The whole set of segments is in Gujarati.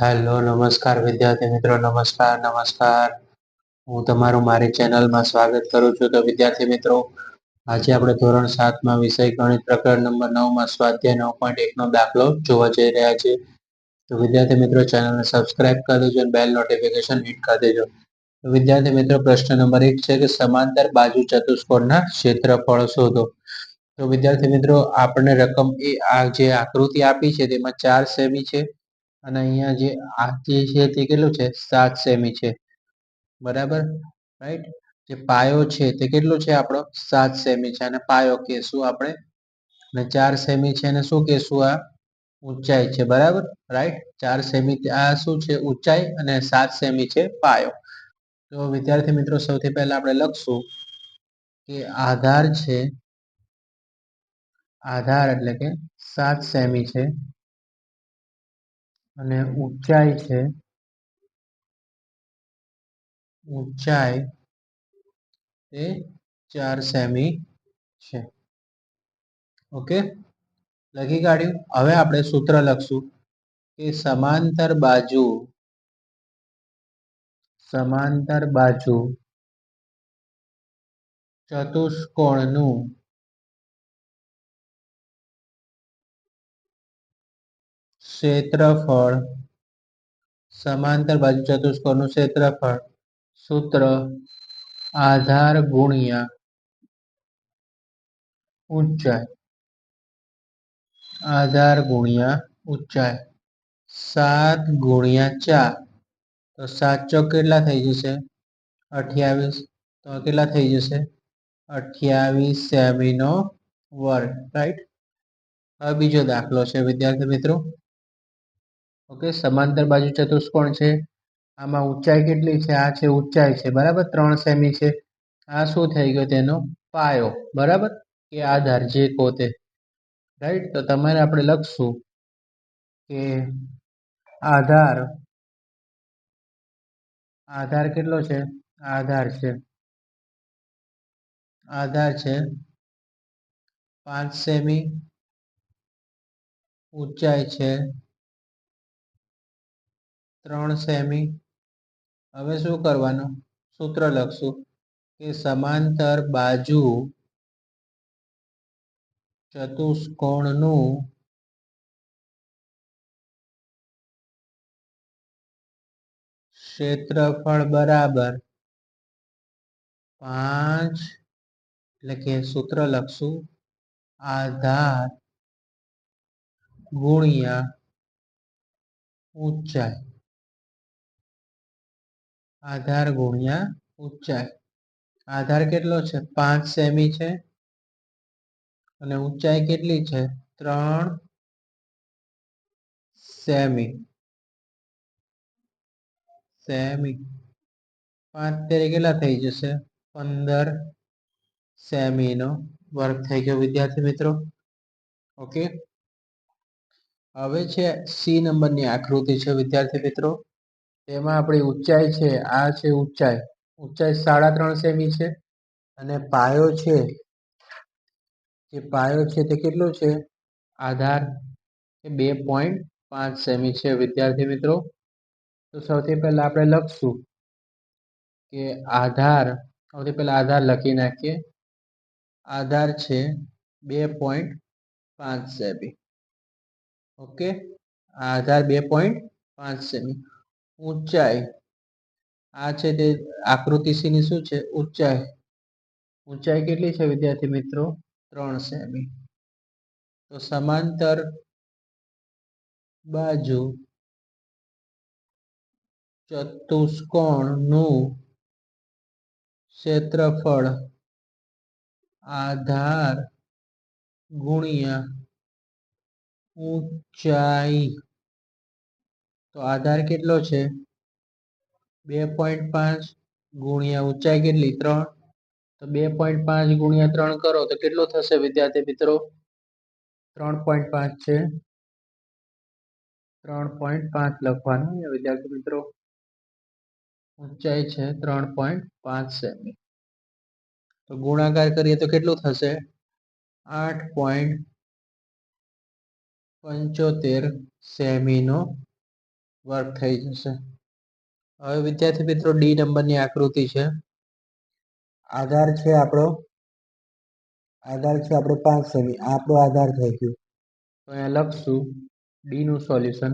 હેલો નમસ્કાર વિદ્યાર્થી મિત્રો, નમસ્કાર નમસ્કાર. હું તમારું, મારી ચેનલમાં સ્વાગત કરું છું. તો વિદ્યાર્થી મિત્રો, આજે આપણે ધોરણ સાતમાં વિષય ગણિત પ્રકરણ નંબર નવમાં સ્વાધ્યાય નવ પોઈન્ટ એકનો દાખલો જોવા જઈ રહ્યા છીએ. તો વિદ્યાર્થી મિત્રો, ચેનલને સબસ્ક્રાઇબ કરી દેજો બેલ નોટિફિકેશન હિટ કરી દેજો. વિદ્યાર્થી મિત્રો, પ્રશ્ન નંબર એક છે કે સમાંતર બાજુ ચતુષ્કોણના ક્ષેત્રફળ શોધો. તો વિદ્યાર્થી મિત્રો આપણને રકમ એ આ જે આકૃતિ આપી છે, તેમાં ચાર સેમી છે. અને અહીંયા જે આ જે છે તે કેટલું છે? સાત સેમી છે. બરાબર? રાઈટ જે પાયો છે તે કેટલું છે આપણો? સાત સેમી છે. અને પાયો કેશું આપણે? અને ચાર સેમી છે અને શું કહેશું આ? ઊંચાઈ છે. બરાબર? રાઈટ ચાર સેમી આ શું છે? ઊંચાઈ અને સાત સેમી છે પાયો. તો વિદ્યાર્થી મિત્રો, સૌથી પહેલા આપણે લખશું કે આધાર છે, આધાર એટલે કે સાત સેમી છે. અને ઊંચાઈ છે. ઊંચાઈ એ ચાર સેમી છે. ઓકે? લખી કાઢ્યું. હવે આપણે સૂત્ર લખશું કે સમાંતર બાજુ સમાંતર બાજુ ચતુષ્કોણનું ક્ષેત્રફળ સમાંતર બાજુ ચતુષ્કોણનું ક્ષેત્રફળ સૂત્ર આધાર ગુણ્યા ઊંચાઈ આધાર ગુણ્યા ઊંચાઈ સાત ગુણ્યા ચાર તો સાત ચોક કેટલા થઈ જશે અઠ્યાવીસ તો કેટલા થઈ જશે અઠ્યાવીસ સેમીનો વર્ગ રાઈટ હવે બીજો દાખલો છે વિદ્યાર્થી મિત્રો ઓકે, સમાંતર બાજુ ચતુષ્કોણ છે. આમાં ઊંચાઈ કેટલી છે? આ છે ઊંચાઈ છે, બરાબર? ત્રણ સેમી છે. આ શું થઈ ગયો તેનો? પાયો, બરાબર? કે આધાર જે પોતે. રાઈટ તો તમારે આપણે લખશું કે આધાર આધાર કેટલો છે? આધાર છે. આધાર છે પાંચ સેમી, ઊંચાઈ છે ત્રણ સેમી. હવે શું કરવાનું? સૂત્ર લખશું કે સમાંતર બાજુ ચતુષ્કોણનું ક્ષેત્રફળ બરાબર પાંચ. એટલે કે સૂત્ર લખશું આધાર ગુણ્યા ઊંચાઈ. આધાર ગુણ્યા ઊંચાઈ. આધાર કેટલો છે? પાંચ સેમી છે. અને ઊંચાઈ કેટલી છે? ત્રણ સેમી. સેમી. પાંચ તેરે કેટલા થઈ જશે? પંદર સેમીનો વર્ગ થઈ ગયો, વિદ્યાર્થી મિત્રો. ઓકે? હવે છે સી નંબરની આકૃતિ છે, વિદ્યાર્થી મિત્રો. તેમાં આપણી ઊંચાઈ છે, આ છે ઊંચાઈ. ઊંચાઈ સાડા ત્રણ સેમી છે અને પાયો છે, જે પાયો છે તે કેટલો છે? આધાર એ બે પોઈન્ટ પાંચ સેમી છે, વિદ્યાર્થી મિત્રો. તો સૌથી પહેલા આપણે લખશું કે આધાર, સૌથી પહેલા આધાર લખી નાખીએ. આધાર છે બે પોઈન્ટ પાંચ સેમી. ઓકે? આધાર બે પોઈન્ટ પાંચ સેમી. ઊંચાઈ. આ છે તે આકૃતિ સીની શું છે? ઊંચાઈ. ઊંચાઈ કેટલી છે, વિદ્યાર્થી મિત્રો? ત્રણ સેમી. તો સમાંતર બાજુ ચતુષ્કોણનું ક્ષેત્રફળ આધાર ગુણ્યા ઊંચાઈ તો આધાર કેટલો છે? બે પોઈન્ટ પાંચ ગુણ્યા ઊંચાઈ કેટલી? ત્રણ. તો બે પોઈન્ટ પાંચ ગુણ્યા ત્રણ કરો તો કેટલું થશે વિદ્યાર્થી મિત્રો? ત્રણ પોઈન્ટ પાંચ છે. ત્રણ પોઈન્ટ પાંચ લખવાનું વિદ્યાર્થી મિત્રો. ઊંચાઈ છે ત્રણ પોઈન્ટ પાંચ સેમી. તો ગુણાકાર કરીએ તો કેટલું થશે? આઠ પોઈન્ટ પંચોતેર સેમીનો વર્ક થઈ જશે. હવે વિદ્યાર્થી મિત્રો ડી નંબરની આકૃતિ છે. આધાર છે આપણો, આધાર છે આપણો પાંચ સેમી. આપણો આધાર થઈ ગયું. તો અહીંયા લખશું ડી નું સોલ્યુશન.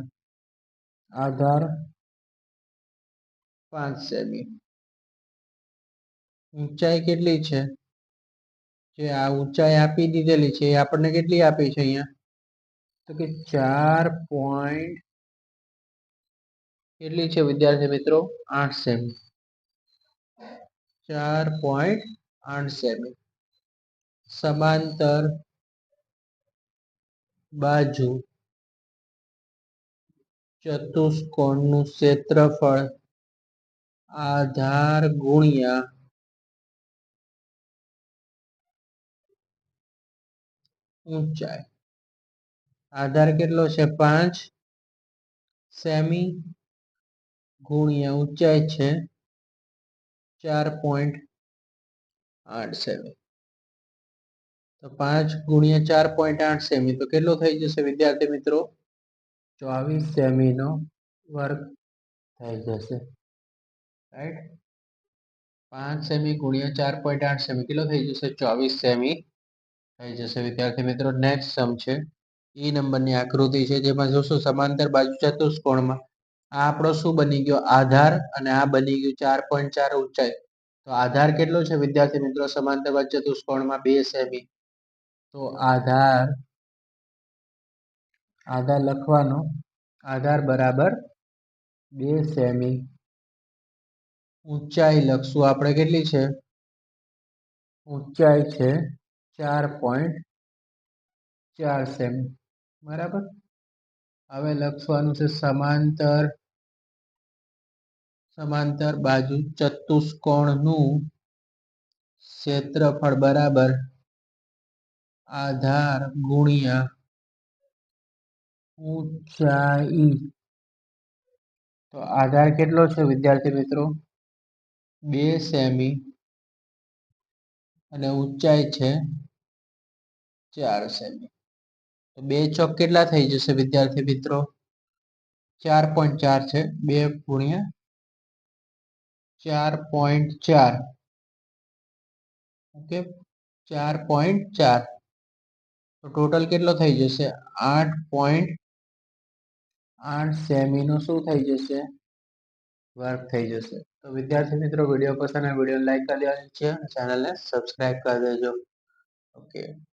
આધાર પાંચ સેમી. ઊંચાઈ કેટલી છે? જે આ ઊંચાઈ આપી દીધેલી છે એ આપણને કેટલી આપી છે અહીંયા? તો કે ચાર પોઈન્ટ કેટલી છે વિદ્યાર્થી મિત્રો? આઠ સેમી ચાર પોઈન્ટ આઠ સેમી સમાંતર બાજુ ચતુષ્કોણનું ક્ષેત્રફળ આધાર ગુણ્યા ઊંચાઈ. આધાર કેટલો છે? પાંચ સેમી ગુણ્યા ઊંચાઈ છે ચાર પોઈન્ટ આઠ સેમી. તો પાંચ ગુણ્યા ચાર પોઈન્ટ આઠ સેમી, તો કેટલો થઈ જશે વિદ્યાર્થી મિત્રો? ચોવીસ સેમીનો વર્ગ થઈ જશે. રાઈટ પાંચ સેમી ગુણ્યા ચાર પોઈન્ટ આઠ સેમી, કેટલો થઈ જશે? ચોવીસ સેમી થઈ જશે. વિદ્યાર્થી મિત્રો નેક્સ્ટ સમ છે. ઈ નંબરની આકૃતિ છે, જેમાં જોશું સમાંતર બાજુ ચતુષ્કોણમાં આ આપણો શું બની ગયો? આધાર અને આ બની ગયું ચાર પોઈન્ટ ચાર ઊંચાઈ. તો આધાર કેટલો છે વિદ્યાર્થી મિત્રો? સમાંતર વચ્ચે ચતુષ્કોણમાં બે સેમી. તો આધાર આધાર લખવાનો. આધાર બરાબર બે સેમી. ઊંચાઈ લખશું આપણે કેટલી છે? ઊંચાઈ છે ચાર પોઈન્ટ ચાર સેમી. બરાબર? હવે લખવાનું છે સમાંતર સમાંતર બાજુ ચતુષ્કોણનું ક્ષેત્રફળ બરાબર આધાર ગુણ્યા ઊંચાઈ. તો આધાર કેટલો છે વિદ્યાર્થી મિત્રો? બે સેમી અને ઊંચાઈ છે ચાર સેમી. તો બે ચોક કેટલા થઈ જશે વિદ્યાર્થી મિત્રો? ચાર પોઈન્ટ ચાર છે, બે ગુણ્યા ચાર પોઈન્ટ ચાર. ઓકે, ચાર પોઈન્ટ ચાર. તો ટોટલ કેટલો થઈ જશે? આઠ પોઈન્ટ આઠ સેમીનો શું થઈ જશે? વર્ક થઈ જશે. તો વિદ્યાર્થી મિત્રો, વીડિયો પસંદ વીડિયો લાઈક કરી દેવાની છે ચેનલને સબસ્ક્રાઈબ કરી દેજો. ઓકે.